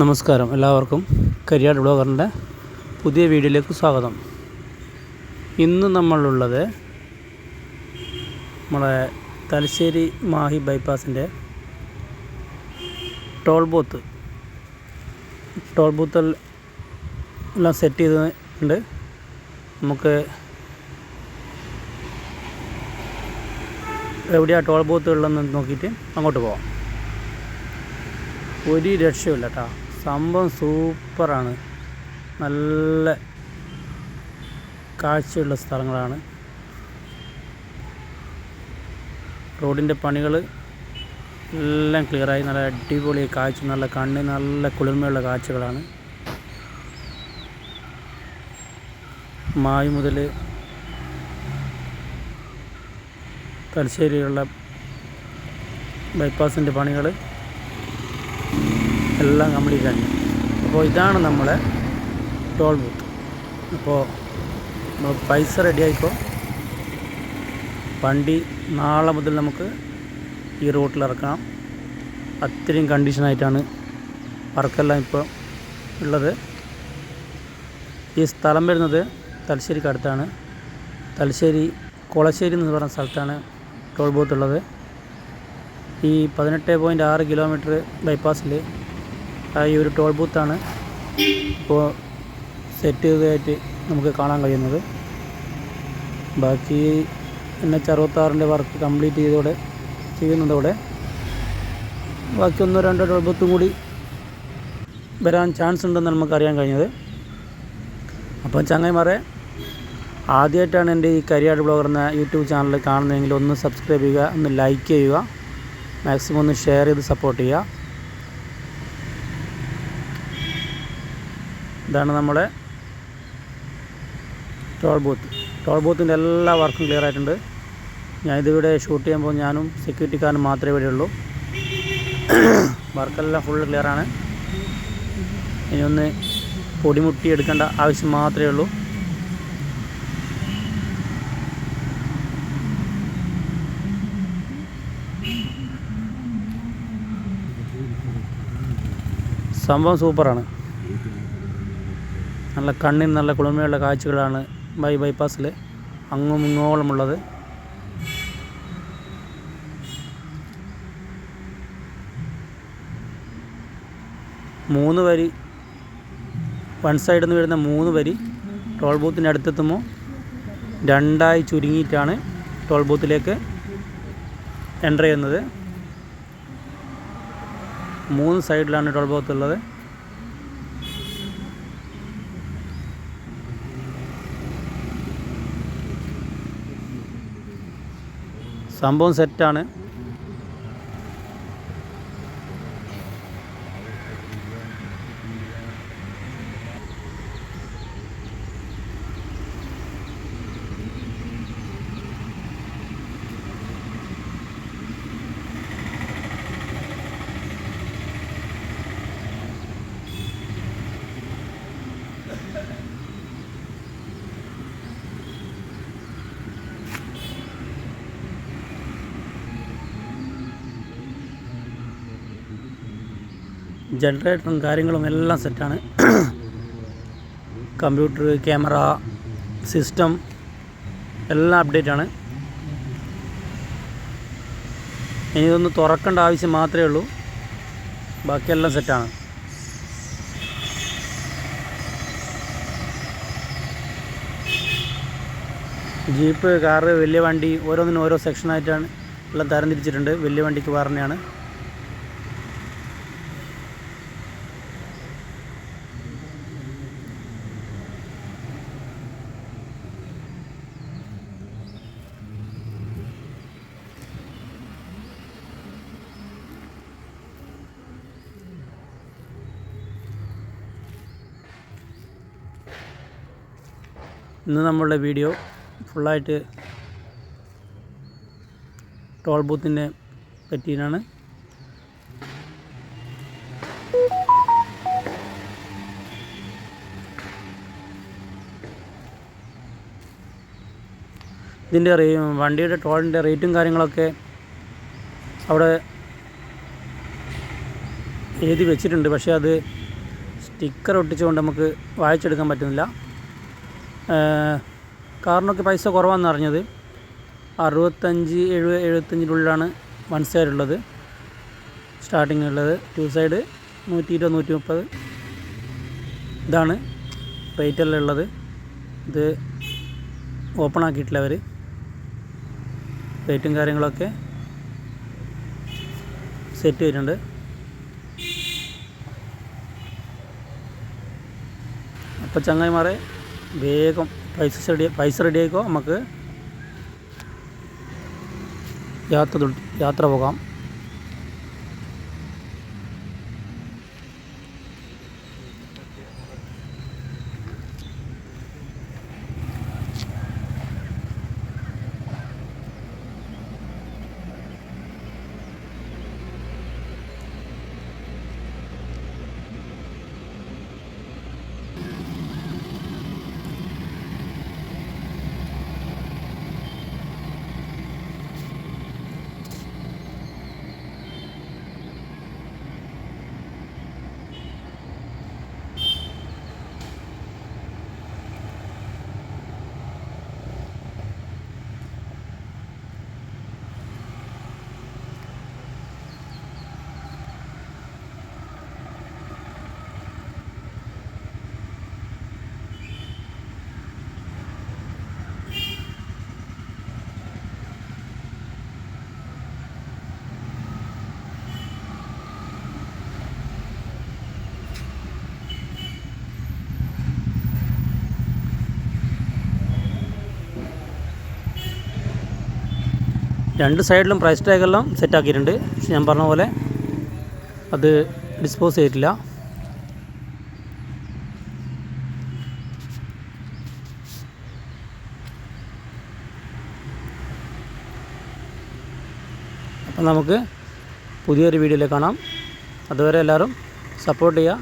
നമസ്കാരം. എല്ലാവർക്കും കരിയാട് ബ്ലോഗറിന്റെ പുതിയ വീഡിയോയിലേക്ക് സ്വാഗതം. ഇന്ന് നമ്മളുള്ളത് നമ്മളെ തലശ്ശേരി മാഹി ബൈപ്പാസിന്റെ ടോൾ ബൂത്ത്. ടോൾ ബൂത്ത് എല്ലാം സെറ്റ് ചെയ്തിട്ടുണ്ട്. നമുക്ക് എവിടെയാണ് ടോൾ ബൂത്ത് നോക്കിയിട്ട് അങ്ങോട്ട് പോവാം. ഒരു രക്ഷയില്ല കേട്ടോ. സംഭവം സൂപ്പറാണ്. നല്ല കാഴ്ചയുള്ള സ്ഥലങ്ങളാണ്. റോഡിന്റെ പണികൾ എല്ലാം ക്ലിയറായി. നല്ല അടിപൊളി കാഴ്ച നല്ല കണ്ണിന് നല്ല കുളിർമയുള്ള കാഴ്ചകളാണ്. മായി മുതൽ തലശ്ശേരിയുള്ള ബൈപ്പാസിന്റെ പണികൾ എല്ലാം കംപ്ലീറ്റ് ആണ് അപ്പോൾ ഇതാണ് നമ്മളെ ടോൾ ബൂത്ത് അപ്പോൾ നമ്മൾ പൈസ റെഡി ആയിക്കോ വണ്ടി നാളെ മുതൽ നമുക്ക് ഈ റൂട്ടിൽ ഇറക്കണം അത്രയും കണ്ടീഷനായിട്ടാണ് വർക്കെല്ലാം ഇപ്പോൾ ഉള്ളത്. ഈ സ്ഥലം വരുന്നത് തലശ്ശേരിക്ക് അടുത്താണ്. തലശ്ശേരി കൊളശ്ശേരി എന്ന് പറയുന്ന സ്ഥലത്താണ് ടോൾ ബൂത്ത് ഉള്ളത്. ഈ പതിനെട്ട് പോയിന്റ് ആറ് കിലോമീറ്റർ ബൈപ്പാസിൽ ഈ ഒരു ടോൾ ബൂത്താണ് ഇപ്പോൾ സെറ്റ് ചെയ്തതായിട്ട് നമുക്ക് കാണാൻ കഴിയുന്നത്. ബാക്കി എൻ എച്ച് അറുപത്താറിന്റെ വർക്ക് കംപ്ലീറ്റ് ചെയ്തോടെ ചെയ്യുന്നതോടെ ബാക്കി ഒന്നോ രണ്ടോ ടോൾ ബൂത്തും കൂടി വരാൻ ചാൻസ് ഉണ്ടെന്ന് നമുക്ക് അറിയാൻ കഴിഞ്ഞത്. അപ്പോൾ ചങ്ങായിമാരെ ആദ്യമായിട്ടാണ് എന്റെ ഈ കരിയാട് ബ്ലോഗർ എന്ന യൂട്യൂബ് ചാനൽ കാണുന്നതെങ്കിൽ ഒന്ന് സബ്സ്ക്രൈബ് ചെയ്യുക ഒന്ന് ലൈക്ക് ചെയ്യുക മാക്സിമം ഒന്ന് ഷെയർ ചെയ്ത് സപ്പോർട്ട് ചെയ്യുക. ഇതാണ് നമ്മുടെ ടോൾ ബൂത്ത് ടോൾ ബൂത്തിന്റെ എല്ലാ വർക്കും ക്ലിയർ ആയിട്ടുണ്ട്. ഞാൻ ഇതിവിടെ ഷൂട്ട് ചെയ്യുമ്പോൾ ഞാനും സെക്യൂരിറ്റിക്കാരനും മാത്രമേ ഇവിടെ ഉള്ളൂ. വർക്കെല്ലാം ഫുൾ ക്ലിയറാണ് ഇനി ഒന്ന് പൊടിമുട്ടി എടുക്കേണ്ട ആവശ്യം മാത്രമേ ഉള്ളൂ. സംഭവം സൂപ്പറാണ് നല്ല കണ്ണിന് നല്ല കുളിമയുള്ള കാഴ്ചകളാണ് ബൈ ബൈപ്പാസിൽ. അങ്ങും ഇങ്ങോളമുള്ളത് മൂന്ന് വരി വൺ സൈഡിൽ നിന്ന് വരുന്ന മൂന്ന് വരി ടോൾ ബൂത്തിന്റെ അടുത്തെത്തുമ്പോൾ രണ്ടായി ചുരുങ്ങിയിട്ടാണ് ടോൾ ബൂത്തിലേക്ക് എന്റർ ചെയ്യുന്നത്. മൂന്ന് സൈഡിലാണ് ടോൾ ബൂത്ത് സംഭവം സെറ്റാണ് ജനറേറ്ററും കാര്യങ്ങളും എല്ലാം സെറ്റാണ്. കമ്പ്യൂട്ടർ ക്യാമറ സിസ്റ്റം എല്ലാം അപ്ഡേറ്റ് ആണ് ഇനി ഇതൊന്ന് തുറക്കേണ്ട ആവശ്യം മാത്രമേ ഉള്ളൂ. ബാക്കിയെല്ലാം സെറ്റാണ്. ജീപ്പ് കാറ് വലിയ വണ്ടി ഓരോന്നിനും ഓരോ സെക്ഷനായിട്ടാണ് എല്ലാം തരംതിരിച്ചിട്ടുണ്ട് വലിയ വണ്ടിക്ക് പറഞ്ഞാണ് ഇന്ന് നമ്മളുടെ വീഡിയോ ഫുള്ളായിട്ട് ടോൾ ബൂത്തിനെ പറ്റിയാണ് ഇതിന്റെ വണ്ടിയുടെ ടോളിന്റെ റേറ്റും കാര്യങ്ങളൊക്കെ അവിടെ എഴുതി വെച്ചിട്ടുണ്ട്. പക്ഷേ അത് സ്റ്റിക്കർ ഒട്ടിച്ചുകൊണ്ട് നമുക്ക് വായിച്ചെടുക്കാൻ പറ്റുന്നില്ല. കാറിനൊക്കെ പൈസ കുറവാണെന്ന് അറിഞ്ഞത്. അറുപത്തഞ്ച് എഴുപത് എഴുപത്തഞ്ചിന്റെ ഉള്ളിലാണ് വൺ സൈഡ് ഉള്ളത് സ്റ്റാർട്ടിംഗ് ഉള്ളത് ടു സൈഡ് നൂറ്റി ഇരുപത് നൂറ്റി മുപ്പത് ഇതാണ് റേറ്റെല്ലാം ഉള്ളത്. ഇത് ഓപ്പൺ ആക്കിയിട്ടില്ല അവർ റേറ്റും കാര്യങ്ങളൊക്കെ സെറ്റ് വരുന്നുണ്ട് അപ്പോൾ ചങ്ങായിമാരെ വേഗം പൈസ റെഡി പൈസ റെഡി നമുക്ക് യാത്ര യാത്ര പോകാം. രണ്ട് സൈഡിലും പ്രൈസ് ടാഗെല്ലാം സെറ്റ് ആക്കിയിട്ടുണ്ട്. പക്ഷെ ഞാൻ പറഞ്ഞ പോലെ അത് ഡിസ്പോസ് ചെയ്തിട്ടില്ല. അപ്പം നമുക്ക് പുതിയൊരു വീഡിയോയിൽ കാണാം. അതുവരെ എല്ലാവരും സപ്പോർട്ട് ചെയ്യുക.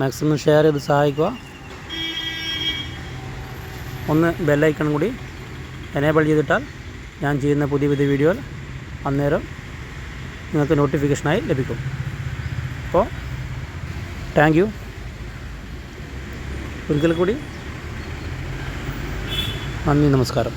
മാക്സിമം ഷെയർ ചെയ്ത് സഹായിക്കുക. ഒന്ന് ബെല്ലൈക്കൺ കൂടി എനേബിൾ ചെയ്തിട്ടാൽ ഞാൻ ചെയ്യുന്ന പുതിയ പുതിയ വീഡിയോകൾ അന്നേരം നിങ്ങൾക്ക് നോട്ടിഫിക്കേഷനായി ലഭിക്കും. അപ്പോൾ താങ്ക് യു. ഒരിക്കൽ കൂടി നന്ദി നമസ്കാരം.